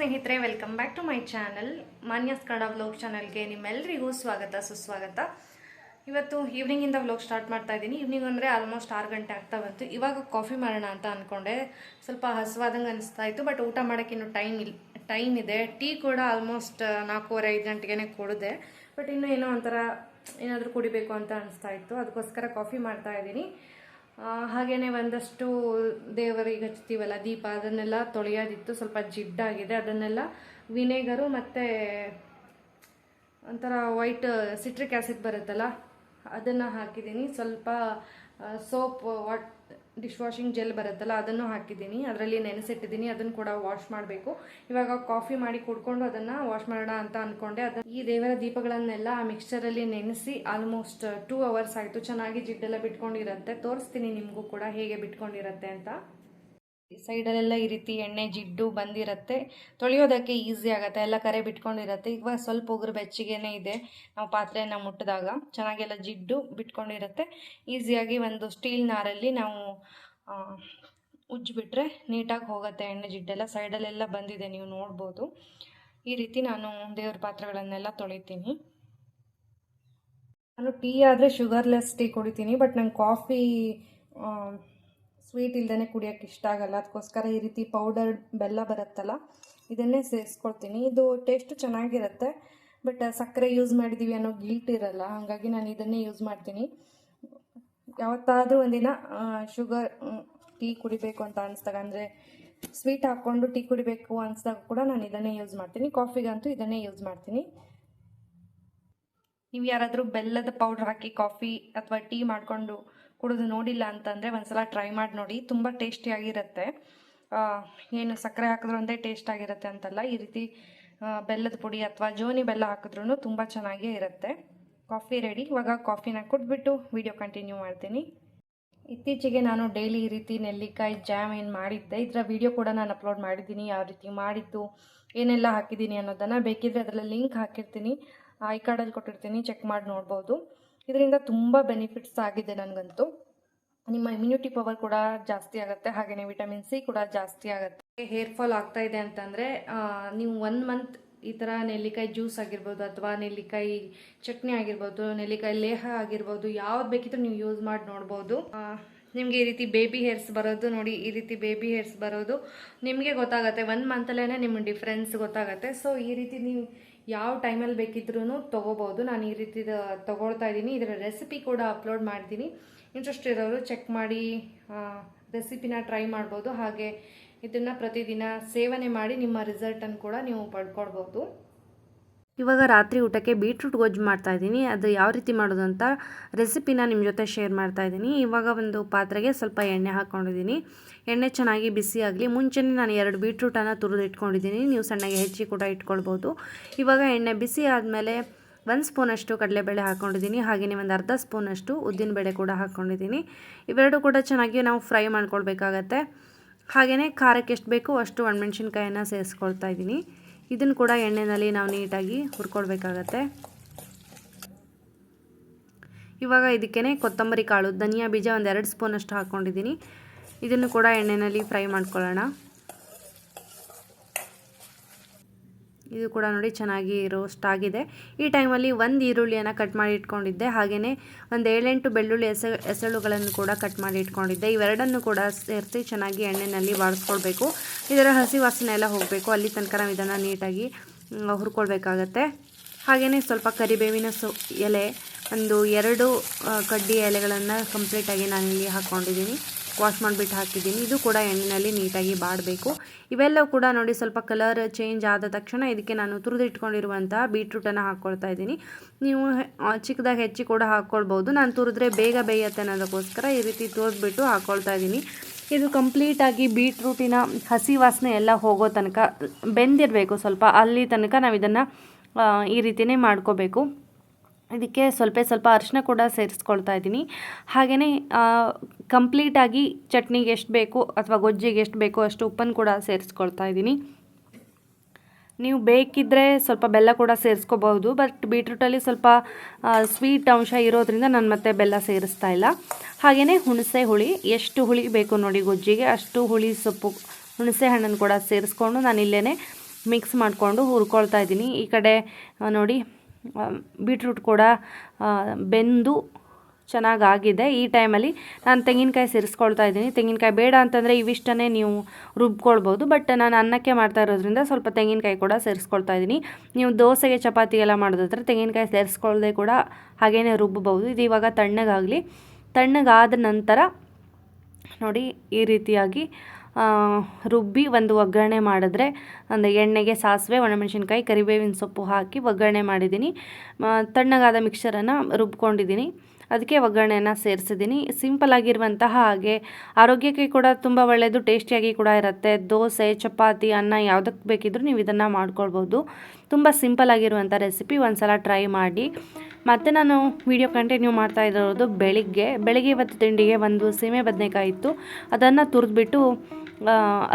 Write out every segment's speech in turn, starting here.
ಸ್ನೇಹಿತರೆ welcome back to my channel Manya's Kannada vlog ಚಾನಲ್ಗೆ ನಿಮ್ಮೆಲ್ಲರಿಗೂ ಸ್ವಾಗತ, ಸುಸ್ವಾಗತ. ಇವತ್ತು ಈವ್ನಿಂಗಿಂದ ವ್ಲೋಗ್ ಸ್ಟಾರ್ಟ್ ಮಾಡ್ತಾ ಇದ್ದೀನಿ. ಈವ್ನಿಂಗ್ ಅಂದರೆ ಆಲ್ಮೋಸ್ಟ್ ಆರು ಗಂಟೆ ಆಗ್ತಾ ಬಂತು. ಇವಾಗ ಕಾಫಿ ಮಾಡೋಣ ಅಂತ ಅಂದ್ಕೊಂಡೆ ಸ್ವಲ್ಪ ಹಸುವಾದಂಗೆ ಅನಿಸ್ತಾ ಇತ್ತು ಬಟ್ ಊಟ ಮಾಡೋಕ್ಕೆ ಇನ್ನೂ ಟೈಮ್ ಇಲ್ಲ ಟೈಮ್ ಇದೆ. ಟೀ ಕೂಡ ಆಲ್ಮೋಸ್ಟ್ ನಾಲ್ಕೂವರೆ, ಐದು ಗಂಟೆಗೆ ಕುಡಿದೆ. ಬಟ್ ಇನ್ನೂ ಏನೋ ಒಂಥರ ಏನಾದರೂ ಕುಡಿಬೇಕು ಅಂತ ಅನಿಸ್ತಾ ಇತ್ತು. ಅದಕ್ಕೋಸ್ಕರ ಕಾಫಿ ಮಾಡ್ತಾ ಇದ್ದೀನಿ. ಹಾಗೇನೆ ಒಂದಷ್ಟು ದೇವರಿಗೆ ಹಚ್ತೀವಲ್ಲ ದೀಪ, ಅದನ್ನೆಲ್ಲ ತೊಳೆಯೋದಿತ್ತು, ಸ್ವಲ್ಪ ಜಿಡ್ಡಾಗಿದೆ. ಅದನ್ನೆಲ್ಲ ವಿನೆಗರು ಮತ್ತು ಒಂಥರ ವೈಟ್ ಸಿಟ್ರಿಕ್ ಆ್ಯಸಿಡ್ ಬರುತ್ತಲ್ಲ, ಅದನ್ನು ಹಾಕಿದ್ದೀನಿ. ಸ್ವಲ್ಪ soap, what dish washing gel ಬರುತ್ತಲ್ಲ, ಅದನ್ನು ಹಾಕಿದ್ದೀನಿ. ಅದರಲ್ಲಿ ನೆನೆಸಿಟ್ಟಿದ್ದೀನಿ, ಅದನ್ನು ಕೂಡ ವಾಶ್ ಮಾಡಬೇಕು. ಇವಾಗ ಕಾಫಿ ಮಾಡಿ ಕುಡ್ಕೊಂಡು ಅದನ್ನು ವಾಶ್ ಮಾಡೋಣ ಅಂತ ಅಂದ್ಕೊಂಡೆ ಅದನ್ನು ಈ ದೇವರ ದೀಪಗಳನ್ನೆಲ್ಲ ಆ ಮಿಕ್ಸ್ಚರಲ್ಲಿ ನೆನೆಸಿ ಆಲ್ಮೋಸ್ಟ್ ಟೂ ಅವರ್ಸ್ ಆಯಿತು. ಚೆನ್ನಾಗಿ ಜಿಡ್ಡೆಲ್ಲ ಬಿಟ್ಕೊಂಡಿರುತ್ತೆ. ತೋರಿಸ್ತೀನಿ ನಿಮಗೂ ಕೂಡ ಹೇಗೆ ಬಿಟ್ಕೊಂಡಿರುತ್ತೆ ಅಂತ. ಸೈಡಲ್ಲೆಲ್ಲ ಈ ರೀತಿ ಎಣ್ಣೆ ಜಿಡ್ಡು ಬಂದಿರುತ್ತೆ. ತೊಳೆಯೋದಕ್ಕೆ ಈಸಿ ಆಗುತ್ತೆ. ಎಲ್ಲ ಕರೆ ಬಿಟ್ಕೊಂಡಿರುತ್ತೆ. ಇವಾಗ ಸ್ವಲ್ಪ ಉಗುರು ಬೆಚ್ಚಿಗೆನೇ ಇದೆ. ನಾವು ಪಾತ್ರೆಯನ್ನು ಮುಟ್ಟಿದಾಗ ಚೆನ್ನಾಗೆಲ್ಲ ಜಿಡ್ಡು ಬಿಟ್ಕೊಂಡಿರುತ್ತೆ. ಈಸಿಯಾಗಿ ಒಂದು ಸ್ಟೀಲ್ ನಾರಲ್ಲಿ ನಾವು ಉಜ್ಜಿಬಿಟ್ರೆ ನೀಟಾಗಿ ಹೋಗುತ್ತೆ ಎಣ್ಣೆ ಜಿಡ್ಡೆಲ್ಲ. ಸೈಡಲ್ಲೆಲ್ಲ ಬಂದಿದೆ. ನೀವು ನೋಡ್ಬೋದು. ಈ ರೀತಿ ನಾನು ದೇವ್ರ ಪಾತ್ರೆಗಳನ್ನೆಲ್ಲ ತೊಳಿತೀನಿ. ನಾನು ಟೀ ಆದರೆ ಶುಗರ್ಲೆಸ್ ಟೀ ಕುಡಿತೀನಿ. ಬಟ್ ನಂಗೆ ಕಾಫಿ ಸ್ವೀಟ್ ಇಲ್ಲದೇ ಕುಡಿಯೋಕ್ಕೆ ಇಷ್ಟ ಆಗಲ್ಲ. ಅದಕ್ಕೋಸ್ಕರ ಈ ರೀತಿ ಪೌಡರ್ ಬೆಲ್ಲ ಬರುತ್ತಲ್ಲ, ಇದನ್ನೇ ಸೇರಿಸ್ಕೊಳ್ತೀನಿ. ಇದು ಟೇಸ್ಟು ಚೆನ್ನಾಗಿರುತ್ತೆ ಬಟ್ ಸಕ್ಕರೆ ಯೂಸ್ ಮಾಡಿದ್ದೀವಿ ಅನ್ನೋ ಗಿಲ್ಟ್ ಇರಲ್ಲ. ಹಾಗಾಗಿ ನಾನು ಇದನ್ನೇ ಯೂಸ್ ಮಾಡ್ತೀನಿ. ಯಾವತ್ತಾದರೂ ಒಂದಿನ ಶುಗರ್ ಟೀ ಕುಡಿಬೇಕು ಅಂತ ಅನಿಸ್ದಾಗ, ಅಂದರೆ ಸ್ವೀಟ್ ಹಾಕ್ಕೊಂಡು ಟೀ ಕುಡಿಬೇಕು ಅನಿಸ್ದಾಗ ಕೂಡ ನಾನು ಇದನ್ನೇ ಯೂಸ್ ಮಾಡ್ತೀನಿ. ಕಾಫಿಗಂತೂ ಇದನ್ನೇ ಯೂಸ್ ಮಾಡ್ತೀನಿ. ನೀವು ಯಾರಾದರೂ ಬೆಲ್ಲದ ಪೌಡ್ರ್ ಹಾಕಿ ಕಾಫಿ ಅಥವಾ ಟೀ ಮಾಡಿಕೊಂಡು ಕುಡಿದು ನೋಡಿಲ್ಲ ಅಂತಂದರೆ ಒಂದ್ಸಲ ಟ್ರೈ ಮಾಡಿ ನೋಡಿ. ತುಂಬ ಟೇಸ್ಟಿಯಾಗಿರುತ್ತೆ ಏನು ಸಕ್ಕರೆ ಹಾಕಿದ್ರು ಒಂದೇ ಟೇಸ್ಟ್ ಆಗಿರುತ್ತೆ ಅಂತಲ್ಲ. ಈ ರೀತಿ ಬೆಲ್ಲದ ಪುಡಿ ಅಥವಾ ಜೋನಿ ಬೆಲ್ಲ ಹಾಕಿದ್ರೂ ತುಂಬ ಚೆನ್ನಾಗೇ ಇರುತ್ತೆ. ಕಾಫಿ ರೆಡಿ ಇವಾಗ ಕಾಫಿನ ಕುಟ್ಬಿಟ್ಟು ವಿಡಿಯೋ ಕಂಟಿನ್ಯೂ ಮಾಡ್ತೀನಿ. ಇತ್ತೀಚೆಗೆ ನಾನು ಡೈಲಿ ಈ ರೀತಿ ನೆಲ್ಲಿಕಾಯಿ ಜಾಮ್ ಏನು ಮಾಡಿದ್ದೆ. ಇದರ ವಿಡಿಯೋ ಕೂಡ ನಾನು ಅಪ್ಲೋಡ್ ಮಾಡಿದ್ದೀನಿ. ಯಾವ ರೀತಿ ಮಾಡಿದ್ದು, ಏನೆಲ್ಲ ಹಾಕಿದ್ದೀನಿ ಅನ್ನೋದನ್ನು ಬೇಕಿದ್ರೆ ಅದರಲ್ಲಿ ಲಿಂಕ್ ಹಾಕಿರ್ತೀನಿ. ಐ ಕಾರ್ಡಲ್ಲಿ ಕೊಟ್ಟಿರ್ತೀನಿ. ಚೆಕ್ ಮಾಡಿ ನೋಡ್ಬೋದು. ಇದರಿಂದ ತುಂಬ ಬೆನಿಫಿಟ್ಸ್ ಆಗಿದೆ ನನಗಂತೂ. ನಿಮ್ಮ ಇಮ್ಯುನಿಟಿ ಪವರ್ ಕೂಡ ಜಾಸ್ತಿ ಆಗುತ್ತೆ ಹಾಗೆಯೇ ವಿಟಮಿನ್ ಸಿ ಕೂಡ ಜಾಸ್ತಿ ಆಗುತ್ತೆ. ಹೇರ್ ಫಾಲ್ ಆಗ್ತಾ ಇದೆ ಅಂತಂದರೆ ನೀವು ಒನ್ ಮಂತ್ ಈ ಥರ ನೆಲ್ಲಿಕಾಯಿ ಜ್ಯೂಸ್ ಆಗಿರ್ಬೋದು ಅಥವಾ ನೆಲ್ಲಿಕಾಯಿ ಚಟ್ನಿ ಆಗಿರ್ಬೋದು, ನೆಲ್ಲಿಕಾಯಿ ಲೇಹ ಆಗಿರ್ಬೋದು, ಯಾವ್ದು ಬೇಕಿದ್ರೂ ನೀವು ಯೂಸ್ ಮಾಡಿ ನೋಡ್ಬೋದು. ನಿಮಗೆ ಈ ರೀತಿ ಬೇಬಿ ಹೇರ್ಸ್ ಬರೋದು ನೋಡಿ, ಈ ರೀತಿ ಬೇಬಿ ಹೇರ್ಸ್ ಬರೋದು ನಿಮಗೆ ಗೊತ್ತಾಗುತ್ತೆ. ಒನ್ ಮಂತಲ್ಲೇ ನಿಮ್ಮ ಡಿಫ್ರೆನ್ಸ್ ಗೊತ್ತಾಗುತ್ತೆ. ಸೊ ಈ ರೀತಿ ನೀವು ಯಾವ ಟೈಮಲ್ಲಿ ಬೇಕಿದ್ರೂ ತೊಗೋಬೋದು. ನಾನು ಈ ರೀತಿ ತೊಗೊಳ್ತಾ ಇದ್ದೀನಿ. ಇದರ ರೆಸಿಪಿ ಕೂಡ ಅಪ್ಲೋಡ್ ಮಾಡ್ತೀನಿ. ಇಂಟ್ರೆಸ್ಟ್ ಇರೋರು ಚೆಕ್ ಮಾಡಿ ರೆಸಿಪಿನ ಟ್ರೈ ಮಾಡ್ಬೋದು. ಹಾಗೆ ಇದನ್ನು ಪ್ರತಿದಿನ ಸೇವನೆ ಮಾಡಿ ನಿಮ್ಮ ರಿಸಲ್ಟನ್ನು ಕೂಡ ನೀವು ಪಡ್ಕೊಳ್ಬೋದು. ಇವಾಗ ರಾತ್ರಿ ಊಟಕ್ಕೆ ಬೀಟ್ರೂಟ್ ಗೊಜ್ಜು ಮಾಡ್ತಾ ಇದ್ದೀನಿ. ಅದು ಯಾವ ರೀತಿ ಮಾಡೋದು ಅಂತ ರೆಸಿಪಿನ ನಿಮ್ಮ ಜೊತೆ ಶೇರ್ ಮಾಡ್ತಾ ಇದ್ದೀನಿ. ಇವಾಗ ಒಂದು ಪಾತ್ರೆಗೆ ಸ್ವಲ್ಪ ಎಣ್ಣೆ ಹಾಕ್ಕೊಂಡಿದ್ದೀನಿ ಎಣ್ಣೆ ಚೆನ್ನಾಗಿ ಬಿಸಿ ಆಗಲಿ, ಮುಂಚೆನೇ ನಾನು ಎರಡು ಬೀಟ್ರೂಟನ್ನು ತುರಿದು ಇಟ್ಕೊಂಡಿದ್ದೀನಿ ನೀವು ಸಣ್ಣಗೆ ಹೆಚ್ಚಿ ಕೂಡ ಇಟ್ಕೊಳ್ಬೋದು. ಇವಾಗ ಎಣ್ಣೆ ಬಿಸಿ ಆದಮೇಲೆ ಒಂದು ಸ್ಪೂನಷ್ಟು ಕಡಲೆಬೇಳೆ ಹಾಕ್ಕೊಂಡಿದ್ದೀನಿ ಹಾಗೆಯೇ ಒಂದು ಅರ್ಧ ಸ್ಪೂನಷ್ಟು ಉದ್ದಿನಬೇಳೆ ಕೂಡ ಹಾಕ್ಕೊಂಡಿದ್ದೀನಿ ಇವೆರಡೂ ಕೂಡ ಚೆನ್ನಾಗಿ ನಾವು ಫ್ರೈ ಮಾಡ್ಕೊಳ್ಬೇಕಾಗತ್ತೆ. ಹಾಗೆಯೇ ಖಾರಕ್ಕೆ ಎಷ್ಟು ಬೇಕು ಅಷ್ಟು ಒಣಮೆಣ್ಸಿನ್ಕಾಯನ್ನು ಸೇರಿಸ್ಕೊಳ್ತಾ ಇದ್ದೀನಿ. ಇದನ್ನು ಕೂಡ ಎಣ್ಣೆಯಲ್ಲಿ ನಾವು ನೀಟಾಗಿ ಹುರ್ಕೊಳ್ಬೇಕಾಗತ್ತೆ ಇವಾಗ ಇದಕ್ಕೇ ಕೊತ್ತಂಬರಿ ಕಾಳು, ಧನಿಯಾ ಬೀಜ ಒಂದು ಎರಡು ಸ್ಪೂನಷ್ಟು ಹಾಕ್ಕೊಂಡಿದ್ದೀನಿ ಇದನ್ನು ಕೂಡ ಎಣ್ಣೆಯಲ್ಲಿ ಫ್ರೈ ಮಾಡ್ಕೊಳ್ಳೋಣ. ಇದು ಕೂಡ ನೋಡಿ ಚೆನ್ನಾಗಿ ರೋಸ್ಟ್ ಆಗಿದೆ. ಈ ಟೈಮಲ್ಲಿ ಒಂದು ಈರುಳ್ಳಿಯನ್ನು ಕಟ್ ಮಾಡಿ ಇಟ್ಕೊಂಡಿದ್ದೆ. ಹಾಗೆಯೇ ಒಂದು ಏಳೆಂಟು ಬೆಳ್ಳುಳ್ಳಿ ಎಸೆ ಎಸಳುಗಳನ್ನು ಕೂಡ ಕಟ್ ಮಾಡಿ ಇಟ್ಕೊಂಡಿದ್ದೆ. ಇವೆರಡನ್ನು ಕೂಡ ಸೇರಿಸಿ ಚೆನ್ನಾಗಿ ಎಣ್ಣೆಯಲ್ಲಿ ಬಾಡಿಸ್ಕೊಳ್ಬೇಕು ಇದರ ಹಸಿ ವಾಸನೆ ಎಲ್ಲ ಹೋಗಬೇಕು. ಅಲ್ಲಿ ತನಕ ನಾವು ಇದನ್ನು ನೀಟಾಗಿ ಹುರ್ಕೊಳ್ಬೇಕಾಗತ್ತೆ. ಹಾಗೆಯೇ ಸ್ವಲ್ಪ ಕರಿಬೇವಿನ ಸೊ, ಎಲೆ, ಒಂದು ಎರಡು ಕಡ್ಡಿ ಎಲೆಗಳನ್ನು ಕಂಪ್ಲೀಟಾಗಿ ಇಲ್ಲಿ ಹಾಕ್ಕೊಂಡಿದ್ದೀನಿ ವಾಶ್ ಮಾಡಿಬಿಟ್ಟು ಹಾಕಿದ್ದೀನಿ. ಇದು ಕೂಡ ಎಣ್ಣೆಯಲ್ಲಿ ನೀಟಾಗಿ ಬಾಡಬೇಕು. ಇವೆಲ್ಲವೂ ಕೂಡ ನೋಡಿ ಸ್ವಲ್ಪ ಕಲರ್ ಚೇಂಜ್ ಆದ ತಕ್ಷಣ ಇದಕ್ಕೆ ನಾನು ತುರಿದಿಟ್ಕೊಂಡಿರುವಂತಹ ಬೀಟ್ರೂಟನ್ನು ಹಾಕ್ಕೊಳ್ತಾ ಇದ್ದೀನಿ. ನೀವು ಚಿಕ್ಕದಾಗಿ ಹೆಚ್ಚಿ ಕೂಡ ಹಾಕ್ಕೊಳ್ಬೋದು. ನಾನು ತುರಿದ್ರೆ ಬೇಗ ಬೇಯತ್ತೆ ಅನ್ನೋದಕ್ಕೋಸ್ಕರ ಈ ರೀತಿ ತುರಿದ್ಬಿಟ್ಟು ಹಾಕ್ಕೊಳ್ತಾ ಇದ್ದೀನಿ. ಇದು ಕಂಪ್ಲೀಟಾಗಿ ಬೀಟ್ರೂಟಿನ ಹಸಿ ವಾಸನೆ ಎಲ್ಲ ಹೋಗೋ ತನಕ ಬೆಂದಿರಬೇಕು ಸ್ವಲ್ಪ. ಅಲ್ಲಿ ತನಕ ನಾವು ಇದನ್ನು ಈ ರೀತಿಯೇ ಮಾಡ್ಕೋಬೇಕು. ಇದಕ್ಕೆ ಸ್ವಲ್ಪ ಸ್ವಲ್ಪ ಅರಿಶಿನ ಕೂಡ ಸೇರಿಸ್ಕೊಳ್ತಾ ಇದ್ದೀನಿ. ಹಾಗೆಯೇ ಕಂಪ್ಲೀಟಾಗಿ ಚಟ್ನಿಗೆ ಎಷ್ಟು ಬೇಕು ಅಥವಾ ಗೊಜ್ಜಿಗೆ ಎಷ್ಟು ಬೇಕೋ ಅಷ್ಟು ಉಪ್ಪನ್ನು ಕೂಡ ಸೇರಿಸ್ಕೊಳ್ತಾ ಇದ್ದೀನಿ. ನೀವು ಬೇಕಿದ್ದರೆ ಸ್ವಲ್ಪ ಬೆಲ್ಲ ಕೂಡ ಸೇರಿಸ್ಕೋಬಹುದು ಬಟ್ ಬೀಟ್ರೂಟಲ್ಲಿ ಸ್ವಲ್ಪ ಸ್ವೀಟ್ ಅಂಶ ಇರೋದ್ರಿಂದ ನಾನು ಮತ್ತೆ ಬೆಲ್ಲ ಸೇರಿಸ್ತಾ ಇಲ್ಲ. ಹಾಗೆಯೇ ಹುಣಸೆ ಹುಳಿ ಎಷ್ಟು ಹುಳಿ ಬೇಕು ನೋಡಿ ಗೊಜ್ಜಿಗೆ ಅಷ್ಟು ಹುಳಿ ಸೊಪ್ಪು ಹುಣಸೆ ಹಣ್ಣನ್ನು ಕೂಡ ಸೇರಿಸ್ಕೊಂಡು ನಾನು ಇಲ್ಲೇ ಮಿಕ್ಸ್ ಮಾಡಿಕೊಂಡು ಹುರ್ಕೊಳ್ತಾ ಇದ್ದೀನಿ. ಈ ಕಡೆ ನೋಡಿ ಬೀಟ್ರೂಟ್ ಕೂಡ ಆ, ಚೆನ್ನಾಗಾಗಿದೆ. ಈ ಟೈಮಲ್ಲಿ ನಾನು ತೆಂಗಿನಕಾಯಿ ಸೇರಿಸ್ಕೊಳ್ತಾ ಇದ್ದೀನಿ. ತೆಂಗಿನಕಾಯಿ ಬೇಡ ಅಂತಂದರೆ ಇವಿಷ್ಟನ್ನೇ ನೀವು ರುಬ್ಕೊಳ್ಬೋದು. ಬಟ್ ನಾನು ಅನ್ನಕ್ಕೆ ಮಾಡ್ತಾ ಇರೋದ್ರಿಂದ ಸ್ವಲ್ಪ ತೆಂಗಿನಕಾಯಿ ಕೂಡ ಸೇರಿಸ್ಕೊಳ್ತಾ ಇದ್ದೀನಿ. ನೀವು ದೋಸೆಗೆ ಚಪಾತಿ ಎಲ್ಲ ಮಾಡೋದಾದ್ರೆ ತೆಂಗಿನಕಾಯಿ ಸೇರಿಸ್ಕೊಳ್ಳದೆ ಕೂಡ ಹಾಗೇ ರುಬ್ಬಬಹುದು ಇದು ಇವಾಗ ತಣ್ಣಗಾಗಲಿ. ತಣ್ಣಗಾದ ನಂತರ ನೋಡಿ ಈ ರೀತಿಯಾಗಿ ರುಬ್ಬಿ ಒಂದು ಒಗ್ಗರಣೆ ಮಾಡಿದ್ರೆ ಒಂದು ಎಣ್ಣೆಗೆ ಸಾಸಿವೆ, ಒಣಮೆಣಸಿನ್ಕಾಯಿ, ಕರಿಬೇವಿನ ಸೊಪ್ಪು ಹಾಕಿ ಒಗ್ಗರಣೆ ಮಾಡಿದ್ದೀನಿ. ತಣ್ಣಗಾದ ಮಿಕ್ಸರನ್ನು ರುಬ್ಕೊಂಡಿದ್ದೀನಿ. ಅದಕ್ಕೆ ಒಗ್ಗರಣೆಯನ್ನು ಸೇರಿಸಿದ್ದೀನಿ. ಸಿಂಪಲ್ ಆಗಿರುವಂತಹ ಹಾಗೆ ಆರೋಗ್ಯಕ್ಕೆ ಕೂಡ ತುಂಬ ಒಳ್ಳೆಯದು ಟೇಸ್ಟಿಯಾಗಿ ಕೂಡ ಇರುತ್ತೆ. ದೋಸೆ, ಚಪಾತಿ, ಅನ್ನ ಯಾವುದಕ್ಕೆ ಬೇಕಿದ್ದರೂ ನೀವು ಇದನ್ನು ಮಾಡ್ಕೊಳ್ಬೋದು. ತುಂಬ ಸಿಂಪಲ್ ಆಗಿರುವಂಥ ರೆಸಿಪಿ ಒಂದ್ಸಲ ಟ್ರೈ ಮಾಡಿ. ಮತ್ತು ನಾನು ವಿಡಿಯೋ ಕಂಟಿನ್ಯೂ ಮಾಡ್ತಾ ಇರೋದು ಬೆಳಿಗ್ಗೆ. ಬೆಳಿಗ್ಗೆ ಇವತ್ತು ತಿಂಡಿಗೆ ಒಂದು ಸೀಮೆ ಬದನೆಕಾಯಿ ಇತ್ತು. ಅದನ್ನು ತುರಿದ್ಬಿಟ್ಟು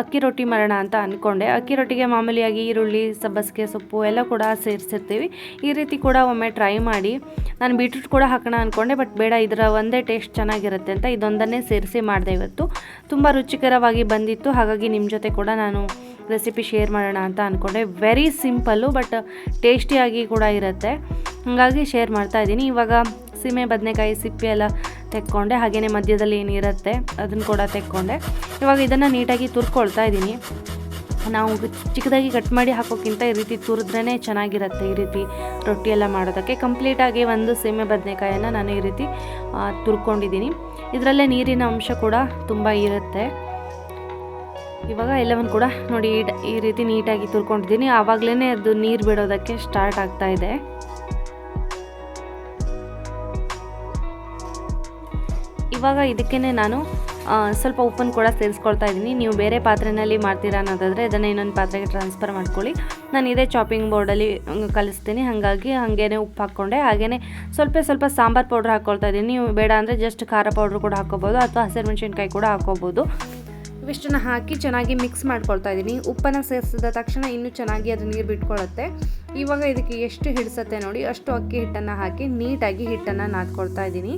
ಅಕ್ಕಿ ರೊಟ್ಟಿ ಮಾಡೋಣ ಅಂತ ಅಂದ್ಕೊಂಡೆ. ಅಕ್ಕಿ ರೊಟ್ಟಿಗೆ ಮಾಮೂಲಿಯಾಗಿ ಈರುಳ್ಳಿ, ಸಬ್ಬಸಿಗೆ ಸೊಪ್ಪು ಎಲ್ಲ ಕೂಡ ಸೇರಿಸಿರ್ತೀವಿ. ಈ ರೀತಿ ಕೂಡ ಒಮ್ಮೆ ಟ್ರೈ ಮಾಡಿ. ನಾನು ಬೀಟ್ರೂಟ್ ಕೂಡ ಹಾಕೋಣ ಅಂದ್ಕೊಂಡೆ ಬಟ್ ಬೇಡ, ಇದರ ಒಂದೇ ಟೇಸ್ಟ್ ಚೆನ್ನಾಗಿರುತ್ತೆ ಅಂತ ಇದೊಂದನ್ನೇ ಸೇರಿಸಿ ಮಾಡಿದೆ ಇವತ್ತು. ತುಂಬ ರುಚಿಕರವಾಗಿ ಬಂದಿತ್ತು, ಹಾಗಾಗಿ ನಿಮ್ಮ ಜೊತೆ ಕೂಡ ನಾನು ರೆಸಿಪಿ ಶೇರ್ ಮಾಡೋಣ ಅಂತ ಅಂದ್ಕೊಂಡೆ. ವೆರಿ ಸಿಂಪಲ್ಲು ಬಟ್ ಟೇಸ್ಟಿಯಾಗಿ ಕೂಡ ಇರುತ್ತೆ. ಹಾಗಾಗಿ ಶೇರ್ ಮಾಡ್ತಾ ಇದ್ದೀನಿ. ಇವಾಗ ಸೀಮೆ, ಬದನೆಕಾಯಿ, ಸಿಪ್ಪೆ ಎಲ್ಲ ತೆಕ್ಕೊಂಡೆ ಹಾಗೆಯೇ ಮಧ್ಯದಲ್ಲಿ ಏನಿರುತ್ತೆ ಅದನ್ನು ಕೂಡ ತೆಕ್ಕೊಂಡೆ. ಇವಾಗ ಇದನ್ನು ನೀಟಾಗಿ ತುರ್ಕೊಳ್ತಾ ಇದ್ದೀನಿ. ನಾವು ಚಿಕ್ಕದಾಗಿ ಕಟ್ ಮಾಡಿ ಹಾಕೋಕ್ಕಿಂತ ಈ ರೀತಿ ತುರಿದ್ರೇ ಚೆನ್ನಾಗಿರುತ್ತೆ ಈ ರೀತಿ ರೊಟ್ಟಿ ಎಲ್ಲ ಮಾಡೋದಕ್ಕೆ ಕಂಪ್ಲೀಟಾಗಿ ಒಂದು ಸೀಮೆ ಬದನೆಕಾಯನ್ನು ನಾನು ಈ ರೀತಿ ತುರ್ಕೊಂಡಿದ್ದೀನಿ. ಇದರಲ್ಲೇ ನೀರಿನ ಅಂಶ ಕೂಡ ತುಂಬ ಇರುತ್ತೆ. ಇವಾಗ ಎಲ್ಲವನ್ನು ಕೂಡ ನೋಡಿ, ಈ ರೀತಿ ನೀಟಾಗಿ ತುರ್ಕೊಂಡಿದ್ದೀನಿ. ಆವಾಗಲೇ ಅದು ನೀರು ಬಿಡೋದಕ್ಕೆ ಸ್ಟಾರ್ಟ್ ಆಗ್ತಾ ಇದೆ. ಇವಾಗ ಇದಕ್ಕೇ ನಾನು ಸ್ವಲ್ಪ ಉಪ್ಪನ್ನು ಕೂಡ ಸೇರಿಸ್ಕೊಳ್ತಾ ಇದ್ದೀನಿ. ನೀವು ಬೇರೆ ಪಾತ್ರೆಯಲ್ಲಿ ಮಾಡ್ತೀರಾ ಅನ್ನೋದಾದರೆ ಇದನ್ನು ಇನ್ನೊಂದು ಪಾತ್ರೆಗೆ ಟ್ರಾನ್ಸ್ಫರ್ ಮಾಡ್ಕೊಳ್ಳಿ. ನಾನು ಇದೇ ಚಾಪಿಂಗ್ ಬೋರ್ಡಲ್ಲಿ ಕಲಿಸ್ತೀನಿ. ಹಾಗಾಗಿ ಹಾಗೇನೆ ಉಪ್ಪು ಹಾಕ್ಕೊಂಡೆ. ಹಾಗೇ ಸ್ವಲ್ಪ ಸ್ವಲ್ಪ ಸಾಂಬಾರು ಪೌಡ್ರ್ ಹಾಕ್ಕೊಳ್ತಾ ಇದ್ದೀನಿ. ನೀವು ಬೇಡ ಅಂದರೆ ಜಸ್ಟ್ ಖಾರ ಪೌಡ್ರ್ ಕೂಡ ಹಾಕ್ಕೋಬೋದು ಅಥವಾ ಹಸಿರುಮೆಣಸಿನ್ಕಾಯಿ ಕೂಡ ಹಾಕ್ಕೋಬೋದು. ಇವಿಷ್ಟನ್ನು ಹಾಕಿ ಚೆನ್ನಾಗಿ ಮಿಕ್ಸ್ ಮಾಡ್ಕೊಳ್ತಾ ಇದ್ದೀನಿ. ಉಪ್ಪನ್ನು ಸೇರಿಸಿದ ತಕ್ಷಣ ಇನ್ನೂ ಚೆನ್ನಾಗಿ ಅದು ನೀರು ಬಿಟ್ಕೊಳ್ಳುತ್ತೆ ಇವಾಗ ಇದಕ್ಕೆ ಎಷ್ಟು ಹಿಡಿಸುತ್ತೆ ನೋಡಿ. ಅಷ್ಟು ಅಕ್ಕಿ ಹಿಟ್ಟನ್ನು ಹಾಕಿ ನೀಟಾಗಿ ಹಿಟ್ಟನ್ನು ನಾದ್ಕೊಳ್ತಾ ಇದ್ದೀನಿ.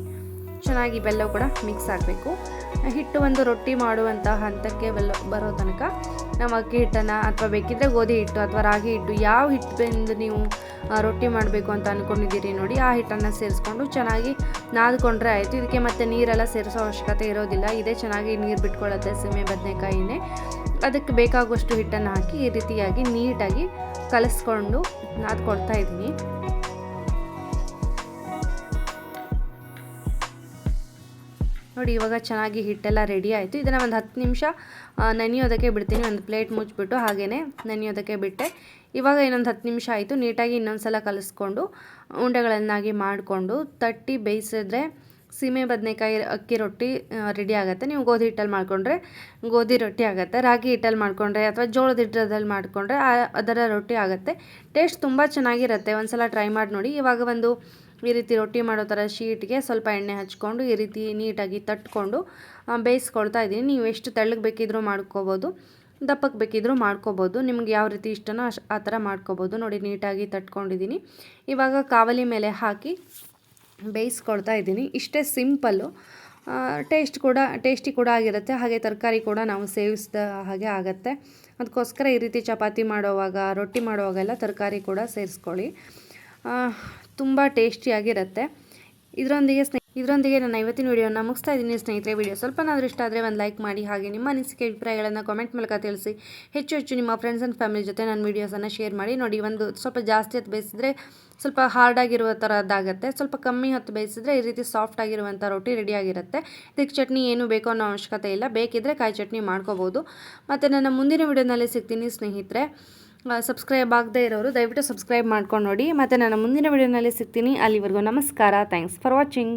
ಚೆನ್ನಾಗಿ ಬೆಲ್ಲ ಕೂಡ ಮಿಕ್ಸ್ ಆಗಬೇಕು. ಹಿಟ್ಟು ಒಂದು ರೊಟ್ಟಿ ಮಾಡುವಂಥ ಹಂತಕ್ಕೆ ಬೆಲ್ಲ ಬರೋ ತನಕ ನಾವು ಅಕ್ಕಿ ಹಿಟ್ಟನ್ನು ಅಥವಾ ಬೇಕಿದ್ದರೆ ಗೋಧಿ ಹಿಟ್ಟು ಅಥವಾ ರಾಗಿ ಹಿಟ್ಟು ಯಾವ ಹಿಟ್ಟಿಂದ ನೀವು ರೊಟ್ಟಿ ಮಾಡಬೇಕು ಅಂತ ಅಂದ್ಕೊಂಡಿದ್ದೀರಿ ನೋಡಿ, ಆ ಹಿಟ್ಟನ್ನು ಸೇರಿಸ್ಕೊಂಡು ಚೆನ್ನಾಗಿ ನಾದ್ಕೊಂಡ್ರೆ ಆಯಿತು. ಇದಕ್ಕೆ ಮತ್ತೆ ನೀರೆಲ್ಲ ಸೇರಿಸೋ ಅವಶ್ಯಕತೆ ಇರೋದಿಲ್ಲ. ಇದೇ ಚೆನ್ನಾಗಿ ನೀರು ಬಿಟ್ಕೊಳ್ಳುತ್ತೆ ಸೀಮೆ ಬದನೆಕಾಯಿನೇ. ಅದಕ್ಕೆ ಬೇಕಾಗುವಷ್ಟು ಹಿಟ್ಟನ್ನು ಹಾಕಿ ಈ ರೀತಿಯಾಗಿ ನೀಟಾಗಿ ಕಲಿಸ್ಕೊಂಡು ನಾದ್ಕೊಳ್ತಾ ಇದ್ದೀನಿ. ನೋಡಿ, ಇವಾಗ ಚೆನ್ನಾಗಿ ಹಿಟ್ಟೆಲ್ಲ ರೆಡಿ ಆಯಿತು. ಇದನ್ನು ಒಂದು ಹತ್ತು ನಿಮಿಷ ನೆನೆಯೋದಕ್ಕೆ ಬಿಡ್ತೀನಿ. ಒಂದು ಪ್ಲೇಟ್ ಮುಚ್ಚಿಬಿಟ್ಟು ಹಾಗೆಯೇ ನೆನೆಯೋದಕ್ಕೆ ಬಿಟ್ಟೆ. ಇವಾಗ ಇನ್ನೊಂದು ಹತ್ತು ನಿಮಿಷ ಆಯಿತು. ನೀಟಾಗಿ ಇನ್ನೊಂದು ಸಲ ಕಲಿಸ್ಕೊಂಡು, ಉಂಡೆಗಳನ್ನಾಗಿ ಮಾಡಿಕೊಂಡು, ತಟ್ಟಿ ಬೇಯಿಸಿದ್ರೆ ಸೀಮೆ ಬದನೆಕಾಯಿ ಅಕ್ಕಿ ರೊಟ್ಟಿ ರೆಡಿ ಆಗುತ್ತೆ. ನೀವು ಗೋಧಿ ಹಿಟ್ಟಲ್ಲಿ ಮಾಡಿಕೊಂಡ್ರೆ ಗೋಧಿ ರೊಟ್ಟಿ ಆಗುತ್ತೆ. ರಾಗಿ ಹಿಟ್ಟಲ್ಲಿ ಮಾಡಿಕೊಂಡ್ರೆ ಅಥವಾ ಜೋಳದ ಹಿಟ್ಟದಲ್ಲಿ ಮಾಡಿಕೊಂಡ್ರೆ ಅದರ ರೊಟ್ಟಿ ಆಗುತ್ತೆ. ಟೇಸ್ಟ್ ತುಂಬ ಚೆನ್ನಾಗಿರುತ್ತೆ. ಒಂದು ಸಲ ಟ್ರೈ ಮಾಡಿ ನೋಡಿ. ಇವಾಗ ಒಂದು ಈ ರೀತಿ ರೊಟ್ಟಿ ಮಾಡೋ ಥರ ಶೀಟ್ಗೆ ಸ್ವಲ್ಪ ಎಣ್ಣೆ ಹಚ್ಕೊಂಡು ಈ ರೀತಿ ನೀಟಾಗಿ ತಟ್ಕೊಂಡು ಬೇಯಿಸ್ಕೊಳ್ತಾ ಇದ್ದೀನಿ. ನೀವು ಎಷ್ಟು ತೆಳ್ಳಗೆ ಬೇಕಿದ್ರೂ ಮಾಡ್ಕೋಬೋದು ದಪ್ಪಕ್ಕೆ ಬೇಕಿದ್ರೂ ಮಾಡ್ಕೋಬೋದು, ನಿಮ್ಗೆ ಯಾವ ರೀತಿ ಇಷ್ಟನೋ ಅಶ್ ಆ ಥರ ಮಾಡ್ಕೋಬೋದು. ನೋಡಿ, ನೀಟಾಗಿ ತಟ್ಕೊಂಡಿದ್ದೀನಿ. ಇವಾಗ ಕಾವಲಿ ಮೇಲೆ ಹಾಕಿ ಬೇಯಿಸ್ಕೊಳ್ತಾ ಇದ್ದೀನಿ. ಇಷ್ಟೇ ಸಿಂಪಲ್ಲು. ಟೇಸ್ಟ್ ಕೂಡ, ಟೇಸ್ಟಿ ಕೂಡ ಆಗಿರುತ್ತೆ. ಹಾಗೆ ತರಕಾರಿ ಕೂಡ ನಾವು ಸೇವಿಸಿದ ಹಾಗೆ ಆಗುತ್ತೆ. ಅದಕ್ಕೋಸ್ಕರ ಈ ರೀತಿ ಚಪಾತಿ ಮಾಡೋವಾಗ, ರೊಟ್ಟಿ ಮಾಡೋವಾಗೆಲ್ಲ ತರಕಾರಿ ಕೂಡ ಸೇರಿಸ್ಕೊಳ್ಳಿ. ತುಂಬ ಟೇಸ್ಟಿಯಾಗಿರುತ್ತೆ. ಇದರೊಂದಿಗೆ ಸ್ನೇ ಇದರೊಂದಿಗೆ ನಾನು ಇವತ್ತಿನ ವಿಡಿಯೋನ ಮುಗಿಸ್ತಾ ಇದ್ದೀನಿ. ಸ್ನೇಹಿತರೆ, ವಿಡಿಯೋ ಸ್ವಲ್ಪನಾದರೂ ಇಷ್ಟ ಆದರೆ ಒಂದು ಲೈಕ್ ಮಾಡಿ ಹಾಗೆ ನಿಮ್ಮ ಅನಿಸಿಕೆ ಅಭಿಪ್ರಾಯಗಳನ್ನು ಕಾಮೆಂಟ್ ಮೂಲಕ ತಿಳಿಸಿ. ಹೆಚ್ಚು ಹೆಚ್ಚು ನಿಮ್ಮ ಫ್ರೆಂಡ್ಸ್ ಆ್ಯಂಡ್ ಫ್ಯಾಮಿಲಿ ಜೊತೆ ನನ್ನ ವೀಡಿಯೋಸನ್ನು ಶೇರ್ ಮಾಡಿ. ನೋಡಿ, ಒಂದು ಸ್ವಲ್ಪ ಜಾಸ್ತಿ ಹೊತ್ತು ಬೇಯಿಸಿದ್ರೆ ಸ್ವಲ್ಪ ಹಾರ್ಡಾಗಿರುವ ಥರದ್ದಾಗುತ್ತೆ ಸ್ವಲ್ಪ ಕಮ್ಮಿ ಹೊತ್ತು ಬೇಯಿಸಿದ್ರೆ ಈ ರೀತಿ ಸಾಫ್ಟ್ ಆಗಿರುವಂಥ ರೊಟ್ಟಿ ರೆಡಿಯಾಗಿರುತ್ತೆ ಇದಕ್ಕೆ ಚಟ್ನಿ ಏನು ಬೇಕೋ ಅನ್ನೋ ಅವಶ್ಯಕತೆ ಇಲ್ಲ. ಬೇಕಿದ್ದರೆ ಕಾಯಿ ಚಟ್ನಿ ಮಾಡ್ಕೋಬೋದು. ಮತ್ತು ನನ್ನ ಮುಂದಿನ ವೀಡಿಯೋನಲ್ಲಿ ಸಿಗ್ತೀನಿ ಸ್ನೇಹಿತರೆ. ಸಬ್ಸ್ಕ್ರೈಬ್ ಆಗದೇ ಇರೋರು ದಯವಿಟ್ಟು ಸಬ್ಸ್ಕ್ರೈಬ್ ಮಾಡ್ಕೊಂಡು ನೋಡಿ. ಮತ್ತು ನಾನು ಮುಂದಿನ ವಿಡಿಯೋನಲ್ಲಿ ಸಿಗ್ತೀನಿ. ಅಲ್ಲಿವರೆಗೂ ನಮಸ್ಕಾರ. Thanks for watching